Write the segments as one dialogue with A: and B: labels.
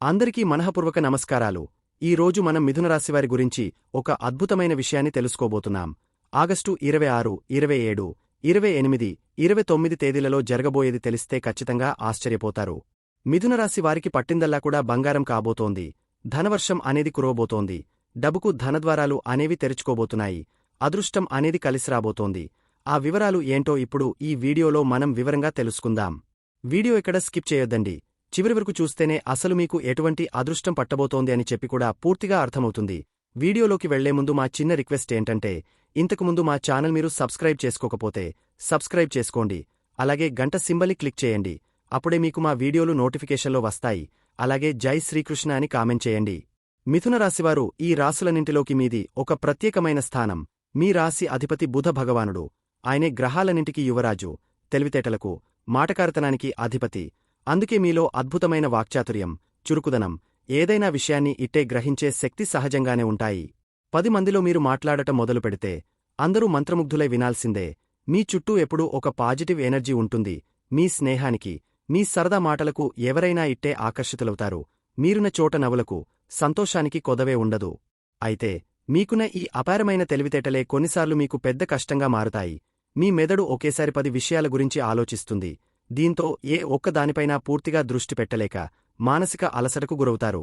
A: అందరికీ మనఃపూర్వక నమస్కారాలు. ఈ రోజు మనం మిథునరాశివారి గురించి ఒక అద్భుతమైన విషయాన్ని తెలుసుకోబోతున్నాం. ఆగస్టు ఇరవై ఆరు ఇరవై ఏడు ఇరవై ఎనిమిది ఇరవై తొమ్మిది తేదీలలో జరగబోయేది తెలిస్తే ఖచ్చితంగా ఆశ్చర్యపోతారు. మిథునరాశి వారికి పట్టిందల్లా కూడా బంగారం కాబోతోంది. ధనవర్షం అనేది కురవబోతోంది. డబ్బుకు ధనద్వారాలు అనేవి తెరుచుకోబోతున్నాయి. అదృష్టం అనేది కలిసిరాబోతోంది. ఆ వివరాలు ఏంటో ఇప్పుడు ఈ వీడియోలో మనం వివరంగా తెలుసుకుందాం. వీడియో ఇక్కడ స్కిప్ చేయొద్దండి. చివరి వరకు చూస్తేనే అసలు మీకు ఎటువంటి అదృష్టం పట్టబోతోంది అని చెప్పి కూడా పూర్తిగా అర్థమవుతుంది. వీడియోలోకి వెళ్ళే ముందు మా చిన్న రిక్వెస్ట్ ఏంటంటే ఇంతకుముందు మా ఛానల్ మీరు సబ్స్క్రైబ్ చేసుకోకపోతే సబ్స్క్రైబ్ చేసుకోండి. అలాగే గంట సింబలి క్లిక్ చేయండి. అప్పుడే మీకు మా వీడియోలు నోటిఫికేషన్లో వస్తాయి. అలాగే జై శ్రీకృష్ణ అని కామెంట్ చేయండి. మిథున రాశివారు ఈ రాసులన్నింటిలోకి మీది ఒక ప్రత్యేకమైన స్థానం. మీ రాశి అధిపతి బుధ భగవానుడు. ఆయనే గ్రహాలన్నింటికి యువరాజు. తెలివితేటలకు మాటకారతనానికి అధిపతి. అందుకే మీలో అద్భుతమైన వాక్చాతుర్యం చురుకుదనం ఏదైనా విషయాన్ని ఇట్టే గ్రహించే శక్తి సహజంగానే ఉంటాయి. పది మందిలో మీరు మాట్లాడటం మొదలు పెడితే అందరూ మంత్రముగ్ధులై వినాల్సిందే మీ చుట్టూ ఎప్పుడూ ఒక పాజిటివ్ ఎనర్జీ ఉంటుంది మీ స్నేహానికి మీ సరదా మాటలకు ఎవరైనా ఇట్టే ఆకర్షితులవుతారు మీరున చోట నవ్వులకు సంతోషానికి కొదవే ఉండదు. అయితే మీకున్న ఈ అపారమైన తెలివితేటలే కొన్నిసార్లు మీకు పెద్ద కష్టంగా మారుతాయి మీ మెదడు ఒకేసారి పది విషయాల గురించి ఆలోచిస్తుంది దీంతో ఏ ఒక్కదానిపైనా పూర్తిగా దృష్టి పెట్టలేక మానసిక అలసటకు గురవుతారు.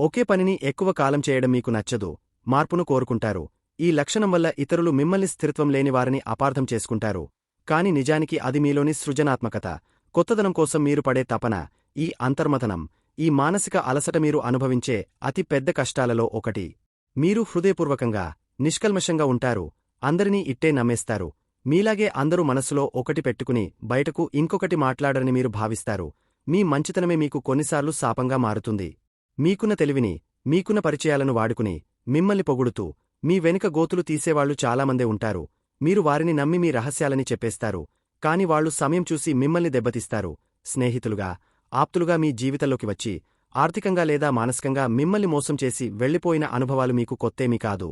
A: ఒకే పనిని ఎక్కువ కాలం చేయడం మీకు నచ్చదు మార్పును కోరుకుంటారు. ఈ లక్షణం వల్ల ఇతరులు మిమ్మల్ని స్థిరత్వం లేనివారని అపార్థం చేసుకుంటారు. కాని నిజానికి అది మీలోని సృజనాత్మకత. కొత్తదనం కోసం మీరు పడే తపన ఈ అంతర్మథనం ఈ మానసిక అలసట మీరు అనుభవించే అతి పెద్ద కష్టాలలో ఒకటి. మీరు హృదయపూర్వకంగా నిష్కల్మషంగా ఉంటారు. అందరినీ ఇట్టే నమ్మేస్తారు. మీలాగే అందరూ మనసులో ఒకటి పెట్టుకుని బయటకు ఇంకొకటి మాట్లాడరని మీరు భావిస్తారు. మీ మంచితనమే మీకు కొన్నిసార్లు శాపంగా మారుతుంది. మీకున్న తెలివిని మీకున్న పరిచయాలను వాడుకుని మిమ్మల్ని పొగుడుతూ మీ వెనుక గోతులు తీసేవాళ్ళు చాలామందే ఉంటారు. మీరు వారిని నమ్మి మీ రహస్యాలని చెప్పేస్తారు. కాని వాళ్ళు సమయం చూసి మిమ్మల్ని దెబ్బతీస్తారు. స్నేహితులుగా ఆప్తులుగా మీ జీవితంలోకి వచ్చి ఆర్థికంగా లేదా మానసికంగా మిమ్మల్ని మోసం చేసి వెళ్ళిపోయిన అనుభవాలు మీకు కొత్తేమీ కాదు.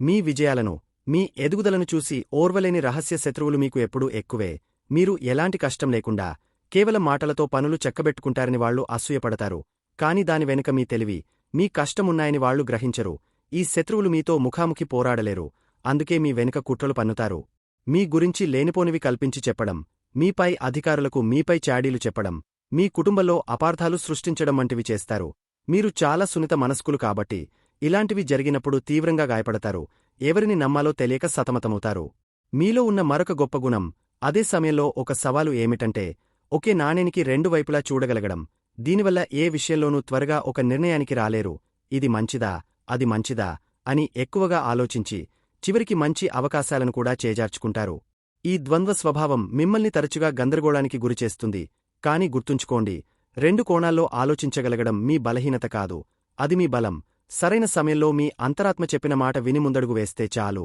A: మీ విజయాలను మీ ఎదుగుదలను చూసి ఓర్వలేని రహస్య శత్రువులు మీకు ఎప్పుడూ ఎక్కువే. మీరు ఎలాంటి కష్టం లేకుండా కేవలం మాటలతో పనులు చెక్కబెట్టుకుంటారని వాళ్ళు అసూయపడతారు. కాని దాని వెనుక మీ తెలివి మీ కష్టమున్నాయని వాళ్ళు గ్రహించరు. ఈ శత్రువులు మీతో ముఖాముఖి పోరాడలేరు. అందుకే మీ వెనుక కుట్రలు పన్నుతారు. మీ గురించి లేనిపోనివి కల్పించి చెప్పడం మీపై అధికారులకు మీపై చాడీలు చెప్పడం మీ కుటుంబంలో అపార్థాలు సృష్టించడం వంటివి చేస్తారు. మీరు చాలా సున్నిత మనస్కులు కాబట్టి ఇలాంటివి జరిగినప్పుడు తీవ్రంగా గాయపడతారు. ఎవరిని నమ్మాలో తెలియక సతమతమవుతారు. మీలో ఉన్న మరొక గొప్ప గుణం అదే సమయంలో ఒక సవాలు ఏమిటంటే ఒకే నాణేనికి రెండు వైపులా చూడగలగడం. దీనివల్ల ఏ విషయంలోనూ త్వరగా ఒక నిర్ణయానికి రాలేరు. ఇది మంచిదా అది మంచిదా అని ఎక్కువగా ఆలోచించి చివరికి మంచి అవకాశాలను కూడా చేజార్చుకుంటారు. ఈ ద్వంద్వ స్వభావం మిమ్మల్ని తరచుగా గందరగోళానికి గురిచేస్తుంది. కాని గుర్తుంచుకోండి రెండు కోణాల్లో ఆలోచించగలగడం మీ బలహీనత కాదు. అది మీ బలం. సరైన సమయంలో మీ అంతరాత్మ చెప్పిన మాట విని ముందడుగు వేస్తే చాలు.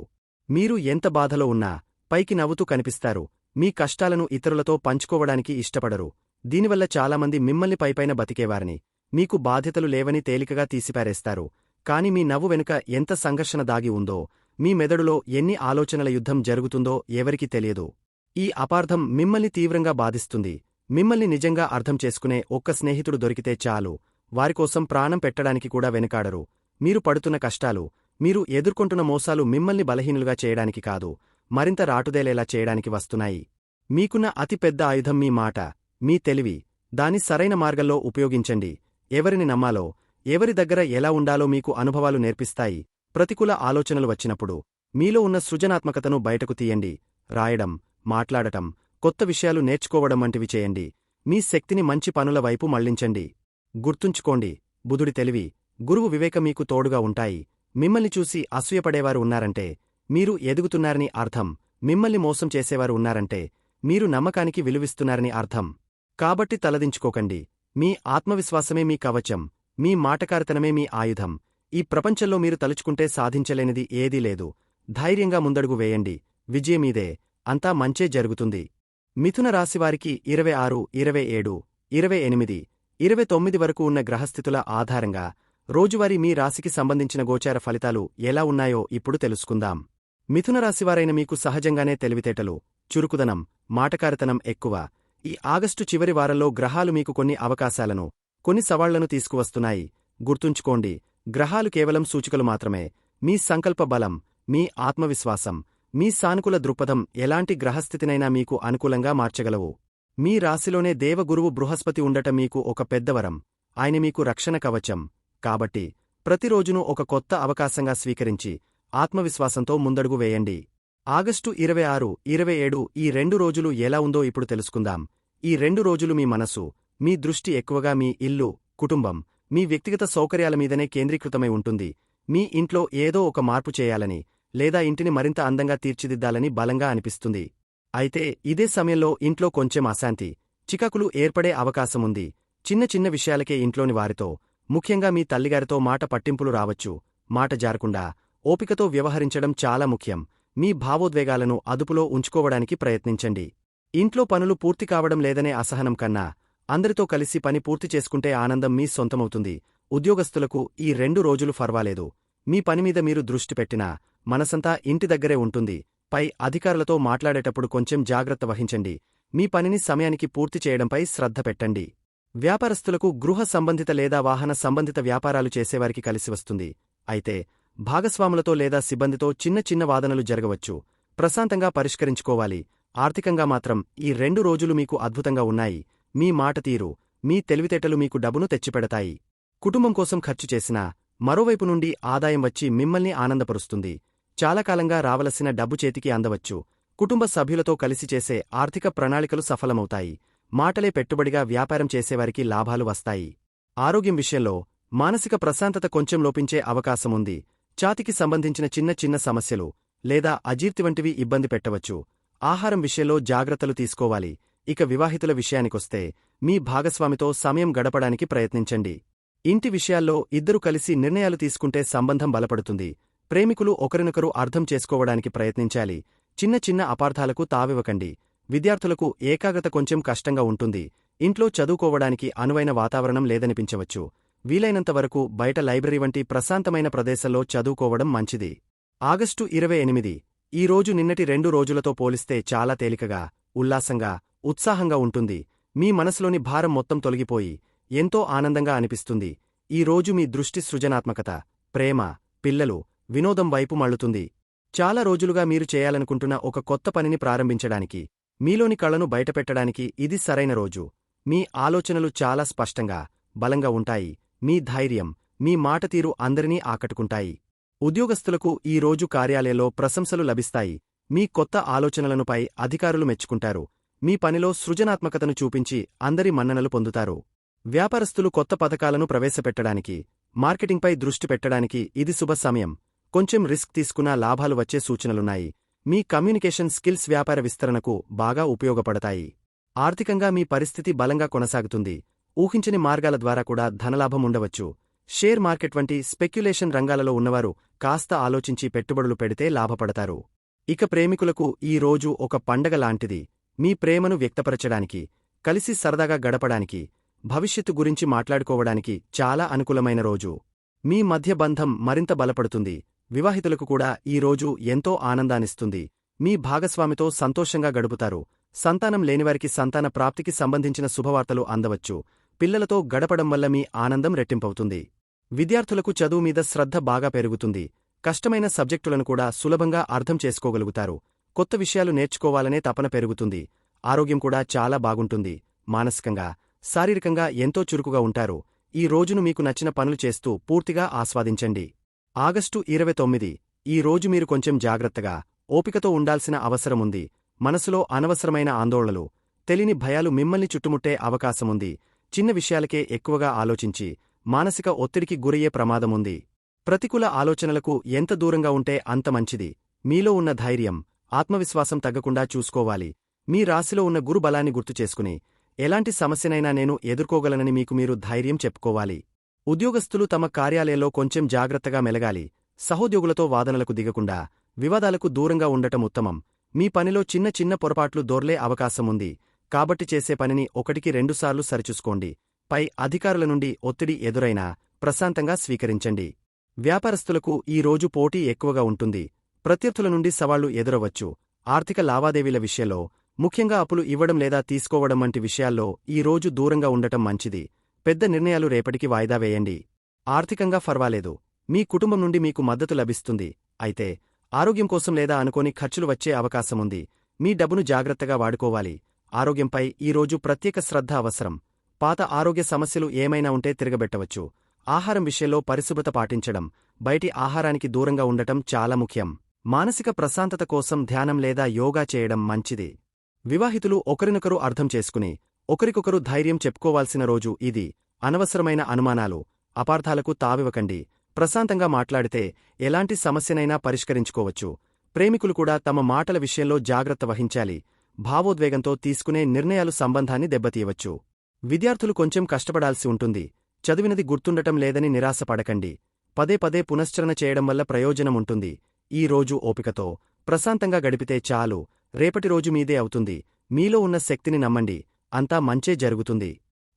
A: మీరు ఎంత బాధలో ఉన్నా పైకి నవ్వుతూ కనిపిస్తారు. మీ కష్టాలను ఇతరులతో పంచుకోవడానికి ఇష్టపడరు. దీనివల్ల చాలామంది మిమ్మల్ని పైపైన బతికేవారని. మీకు బాధ్యతలు లేవని తేలికగా తీసిపారేస్తారు. కాని మీ నవ్వు వెనుక ఎంత సంఘర్షణ దాగి ఉందో మీ మెదడులో ఎన్ని ఆలోచనల యుద్ధం జరుగుతుందో ఎవరికి తెలియదు. ఈ అపార్థం మిమ్మల్ని తీవ్రంగా బాధిస్తుంది. మిమ్మల్ని నిజంగా అర్థం చేసుకునే ఒక్క స్నేహితుడు దొరికితే చాలు. వారికోసం ప్రాణం పెట్టడానికి కూడా వెనుకాడరు. మీరు పడుతున్న కష్టాలు మీరు ఎదుర్కొంటున్న మోసాలు మిమ్మల్ని బలహీనులుగా చేయడానికి కాదు మరింత రాటుదేలేలా చేయడానికి వస్తున్నాయి. మీకున్న అతిపెద్ద ఆయుధం మీ మాట మీ తెలివి. దాని సరైన మార్గంలో ఉపయోగించండి. ఎవరిని నమ్మాలో ఎవరి దగ్గర ఎలా ఉండాలో మీకు అనుభవాలు నేర్పిస్తాయి. ప్రతికూల ఆలోచనలు వచ్చినప్పుడు మీలో ఉన్న సృజనాత్మకతను బయటకు తీయండి. రాయడం మాట్లాడటం కొత్త విషయాలు నేర్చుకోవడం వంటివి చేయండి. మీ శక్తిని మంచి పనుల వైపు మళ్ళించండి. గుర్తుంచుకోండి బుధుడి తెలివి గురువు వివేక మీకు తోడుగా ఉంటాయి. మిమ్మల్ని చూసి అసూయపడేవారు ఉన్నారంటే మీరు ఎదుగుతున్నారని అర్థం. మిమ్మల్ని మోసం చేసేవారు ఉన్నారంటే మీరు నమ్మకానికి విలువిస్తున్నారని అర్థం. కాబట్టి తలదించుకోకండి. మీ ఆత్మవిశ్వాసమే మీ కవచం. మీ మాటకారితనమే మీ ఆయుధం. ఈ ప్రపంచంలో మీరు తలుచుకుంటే సాధించలేనిది ఏదీ లేదు. ధైర్యంగా ముందడుగు వేయండి. విజయమీదే అంతా మంచే జరుగుతుంది. మిథున రాశివారికి ఇరవై ఆరు ఇరవై ఏడు ఇరవై ఎనిమిది. ఇరవై తొమ్మిది వరకు ఉన్న గ్రహస్థితుల ఆధారంగా రోజువారీ మీ రాశికి సంబంధించిన గోచార ఫలితాలు ఎలా ఉన్నాయో ఇప్పుడు తెలుసుకుందాం. మిథున రాశివారైన మీకు సహజంగానే తెలివితేటలు చురుకుదనం మాటకారితనం ఎక్కువ. ఈ ఆగస్టు చివరి వారంలో గ్రహాలు మీకు కొన్ని అవకాశాలను కొన్ని సవాళ్ళను తీసుకువస్తున్నాయి. గుర్తుంచుకోండి గ్రహాలు కేవలం సూచికలు మాత్రమే. మీ సంకల్ప బలం మీ ఆత్మవిశ్వాసం మీ సానుకూల దృక్పథం ఎలాంటి గ్రహస్థితినైనా మీకు అనుకూలంగా మార్చగలవు. మీ రాశిలోనే దేవగురువు బృహస్పతి ఉండటం మీకు ఒక పెద్దవరం ఆయన మీకు రక్షణ కవచం. కాబట్టి ప్రతిరోజునూ ఒక కొత్త అవకాశంగా స్వీకరించి ఆత్మవిశ్వాసంతో ముందడుగు వేయండి. ఆగస్టు ఇరవై ఆరు ఇరవై ఏడు ఈ రెండు రోజులు ఎలా ఉందో ఇప్పుడు తెలుసుకుందాం. ఈ రెండు రోజులు మీ మనసు మీ దృష్టి ఎక్కువగా మీ ఇల్లు కుటుంబం మీ వ్యక్తిగత సౌకర్యాల మీదనే కేంద్రీకృతమై ఉంటుంది. మీ ఇంట్లో ఏదో ఒక మార్పు చేయాలని లేదా ఇంటిని మరింత అందంగా తీర్చిదిద్దాలని బలంగా అనిపిస్తుంది. అయితే ఇదే సమయంలో ఇంట్లో కొంచెం అశాంతి చికాకులు ఏర్పడే అవకాశముంది. చిన్న చిన్న విషయాలకే ఇంట్లోని వారితో ముఖ్యంగా మీ తల్లిగారితో మాట పట్టింపులు రావచ్చు మాట జారకుండా ఓపికతో వ్యవహరించడం చాలా ముఖ్యం. మీ భావోద్వేగాలను అదుపులో ఉంచుకోవడానికి ప్రయత్నించండి. ఇంట్లో పనులు పూర్తి కావడం లేదనే అసహనం కన్నా అందరితో కలిసి పని పూర్తి చేసుకుంటే ఆనందం మీ సొంతమవుతుంది. ఉద్యోగస్తులకు ఈ రెండు రోజులు ఫర్వాలేదు. మీ పనిమీద మీరు దృష్టి పెట్టినా మనసంతా ఇంటి దగ్గరే ఉంటుంది. పై అధికారులతో మాట్లాడేటప్పుడు కొంచెం జాగ్రత్త వహించండి. మీ పనిని సమయానికి పూర్తి చేయడంపై శ్రద్ధ పెట్టండి. వ్యాపారస్తులకు గృహ సంబంధిత లేదా వాహన సంబంధిత వ్యాపారాలు చేసేవారికి కలిసి వస్తుంది. అయితే భాగస్వాములతో లేదా సిబ్బందితో చిన్న చిన్న వాదనలు జరగవచ్చు. ప్రశాంతంగా పరిష్కరించుకోవాలి. ఆర్థికంగా మాత్రం ఈ రెండు రోజులు మీకు అద్భుతంగా ఉన్నాయి. మీ మాట తీరు మీ తెలివితేటలు మీకు డబ్బును తెచ్చిపెడతాయి. కుటుంబం కోసం ఖర్చు చేసినా మరోవైపు నుండి ఆదాయం వచ్చి మిమ్మల్ని ఆనందపరుస్తుంది. చాలాకాలంగా రావలసిన డబ్బు చేతికి అందవచ్చు. కుటుంబ సభ్యులతో కలిసి చేసే ఆర్థిక ప్రణాళికలు సఫలమవుతాయి. మాటలే పెట్టుబడిగా వ్యాపారం చేసేవారికి లాభాలు వస్తాయి. ఆరోగ్యం విషయంలో మానసిక ప్రశాంతత కొంచెం లోపించే అవకాశముంది ఛాతికి సంబంధించిన చిన్న చిన్న సమస్యలు లేదా అజీర్తి వంటివి ఇబ్బంది పెట్టవచ్చు. ఆహారం విషయంలో జాగ్రత్తలు తీసుకోవాలి. ఇక వివాహితుల విషయానికొస్తే మీ భాగస్వామితో సమయం గడపడానికి ప్రయత్నించండి. ఇంటి విషయాల్లో ఇద్దరు కలిసి నిర్ణయాలు తీసుకుంటే సంబంధం బలపడుతుంది. ప్రేమికులు ఒకరినొకరు అర్థం చేసుకోవడానికి ప్రయత్నించాలి. చిన్న చిన్న అపార్థాలకు తావివ్వకండి. విద్యార్థులకు ఏకాగ్రత కొంచెం కష్టంగా ఉంటుంది. ఇంట్లో చదువుకోవడానికి అనువైన వాతావరణం లేదనిపించవచ్చు. వీలైనంతవరకు బయట లైబ్రరీ వంటి ప్రశాంతమైన ప్రదేశంలో చదువుకోవడం మంచిది. ఆగస్టు ఇరవై ఎనిమిది. ఈ రోజు నిన్నటి రెండు రోజులతో పోలిస్తే చాలా తేలికగా ఉల్లాసంగా ఉత్సాహంగా ఉంటుంది. మీ మనసులోని భారం మొత్తం తొలగిపోయి ఎంతో ఆనందంగా అనిపిస్తుంది. ఈ రోజు మీ దృష్టి సృజనాత్మకత ప్రేమ పిల్లలు వినోదం వైపు మళ్ళుతుంది. చాలా రోజులుగా మీరు చేయాలనుకుంటున్న ఒక కొత్త పనిని ప్రారంభించడానికి మీలోని కళను బయటపెట్టడానికి ఇది సరైన రోజు. మీ ఆలోచనలు చాలా స్పష్టంగా బలంగా ఉంటాయి. మీ ధైర్యం మీ మాటతీరు అందరినీ ఆకట్టుకుంటాయి. ఉద్యోగస్తులకు ఈ రోజు కార్యాలయంలో ప్రశంసలు లభిస్తాయి. మీ కొత్త ఆలోచనలనుపై అధికారులు మెచ్చుకుంటారు. మీ పనిలో సృజనాత్మకతను చూపించి అందరి మన్ననలు పొందుతారు. వ్యాపారస్తులు కొత్త పథకాలను ప్రవేశపెట్టడానికి మార్కెటింగ్పై దృష్టి పెట్టడానికి ఇది శుభ సమయం. కొంచెం రిస్క్ తీసుకున్నా లాభాలు వచ్చే సూచనలున్నాయి. మీ కమ్యూనికేషన్ స్కిల్స్ వ్యాపార విస్తరణకు బాగా ఉపయోగపడతాయి. ఆర్థికంగా మీ పరిస్థితి బలంగా కొనసాగుతుంది. ఊహించని మార్గాల ద్వారా కూడా ధనలాభం ఉండవచ్చు. షేర్ మార్కెట్ వంటి స్పెక్యులేషన్ రంగాలలో ఉన్నవారు కాస్త ఆలోచించి పెట్టుబడులు పెడితే లాభపడతారు. ఇక ప్రేమికులకు ఈ రోజు ఒక పండగ లాంటిది. మీ ప్రేమను వ్యక్తపరచడానికి కలిసి సరదాగా గడపడానికి భవిష్యత్తు గురించి మాట్లాడుకోవడానికి చాలా అనుకూలమైన రోజు. మీ మధ్య బంధం మరింత బలపడుతుంది. వివాహితులకు కూడా ఈ రోజు ఎంతో ఆనందాన్నిస్తుంది. మీ భాగస్వామితో సంతోషంగా గడుపుతారు. సంతానం లేనివారికి సంతాన ప్రాప్తికి సంబంధించిన శుభవార్తలు అందవచ్చు. పిల్లలతో గడపడం వల్ల మీ ఆనందం రెట్టింపవుతుంది. విద్యార్థులకు చదువు మీద శ్రద్ధ బాగా పెరుగుతుంది. కష్టమైన సబ్జెక్టులను కూడా సులభంగా అర్థం చేసుకోగలుగుతారు. కొత్త విషయాలు నేర్చుకోవాలనే తపన పెరుగుతుంది. ఆరోగ్యం కూడా చాలా బాగుంటుంది. మానసికంగా శారీరకంగా ఎంతో చురుకుగా ఉంటారు. ఈ రోజును మీకు నచ్చిన పనులు చేస్తూ పూర్తిగా ఆస్వాదించండి. ఆగస్టు ఇరవై తొమ్మిది. ఈ రోజు మీరు కొంచెం జాగ్రత్తగా ఓపికతో ఉండాల్సిన అవసరముంది మనసులో అనవసరమైన ఆందోళనలు తెలియని భయాలు మిమ్మల్ని చుట్టుముట్టే అవకాశముంది చిన్న విషయాలకే ఎక్కువగా ఆలోచించి మానసిక ఒత్తిడికి గురయ్యే ప్రమాదముంది ప్రతికూల ఆలోచనలకు ఎంత దూరంగా ఉంటే అంత మంచిది. మీలో ఉన్న ధైర్యం ఆత్మవిశ్వాసం తగ్గకుండా చూసుకోవాలి. మీ రాశిలో ఉన్న గురుబలాన్ని గుర్తుచేసుకుని గుర్తు చేసుకుని ఎలాంటి సమస్యనైనా నేను ఎదుర్కోగలనని మీకు మీరు ధైర్యం చెప్పుకోవాలి. ఉద్యోగస్తులు తమ కార్యాలయంలో కొంచెం జాగ్రత్తగా మెలగాలి. సహోద్యోగులతో వాదనలకు దిగకుండా వివాదాలకు దూరంగా ఉండటం ఉత్తమం. మీ పనిలో చిన్న చిన్న పొరపాట్లు దొర్లే అవకాశముంది కాబట్టి చేసే పనిని ఒకటికి రెండుసార్లు సరిచూసుకోండి. పై అధికారుల నుండి ఒత్తిడి ఎదురైనా ప్రశాంతంగా స్వీకరించండి. వ్యాపారస్తులకు ఈ రోజు పోటీ ఎక్కువగా ఉంటుంది. ప్రత్యర్థుల నుండి సవాళ్ళు ఎదురవచ్చు. ఆర్థిక లావాదేవీల విషయంలో ముఖ్యంగా అప్పులు ఇవ్వడం లేదా తీసుకోవడం వంటి విషయాల్లో ఈ రోజు దూరంగా ఉండటం మంచిది. పెద్ద నిర్ణయాలు రేపటికి వాయిదా వేయండి. ఆర్థికంగా ఫర్వాలేదు. మీ కుటుంబం నుండి మీకు మద్దతు లభిస్తుంది. అయితే ఆరోగ్యం కోసం లేదా అనుకోని ఖర్చులు వచ్చే అవకాశముంది మీ డబ్బును జాగ్రత్తగా వాడుకోవాలి. ఆరోగ్యంపై ఈరోజు ప్రత్యేక శ్రద్ధ అవసరం. పాత ఆరోగ్య సమస్యలు ఏమైనా ఉంటే తిరగబెట్టవచ్చు. ఆహారం విషయంలో పరిశుభ్రత పాటించడం బయటి ఆహారానికి దూరంగా ఉండటం చాలా ముఖ్యం. మానసిక ప్రశాంతత కోసం ధ్యానం లేదా యోగా చేయడం మంచిది. వివాహితులు ఒకరినొకరు అర్థం చేసుకుని ఒకరికొకరు ధైర్యం చెప్పుకోవాల్సిన రోజు ఇది. అనవసరమైన అనుమానాలు అపార్థాలకు తావివ్వకండి. ప్రశాంతంగా మాట్లాడితే ఎలాంటి సమస్యనైనా పరిష్కరించుకోవచ్చు. ప్రేమికులు కూడా తమ మాటల విషయంలో జాగ్రత్త వహించాలి. భావోద్వేగంతో తీసుకునే నిర్ణయాలు సంబంధాన్ని దెబ్బతీయవచ్చు. విద్యార్థులు కొంచెం కష్టపడాల్సి ఉంటుంది. చదివినది గుర్తుండటం లేదని నిరాశపడకండి. పదే పదే పునశ్చరణ చేయడం వల్ల ప్రయోజనముంటుంది ఈ రోజు ఓపికతో ప్రశాంతంగా గడిపితే చాలు. రేపటి రోజు మీదే అవుతుంది. మీలో ఉన్న శక్తిని నమ్మండి. అంతా మంచే జరుగుతుంది.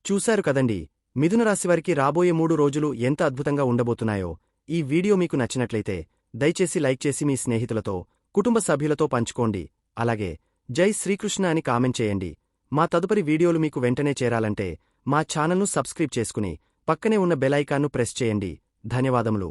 A: చూశారు కదండి మిథునరాశివారికి రాబోయే మూడు రోజులు ఎంత అద్భుతంగా ఉండబోతున్నాయో. ఈ వీడియో మీకు నచ్చినట్లయితే దయచేసి లైక్ చేసి మీ స్నేహితులతో కుటుంబ సభ్యులతో పంచుకోండి. అలాగే జై శ్రీకృష్ణ అని కామెంట్ చేయండి. మా తదుపరి వీడియోలు మీకు వెంటనే చేరాలంటే మా ఛానల్ను సబ్స్క్రైబ్ చేసుకుని పక్కనే ఉన్న బెలైకాన్ను ప్రెస్ చేయండి. ధన్యవాదములు.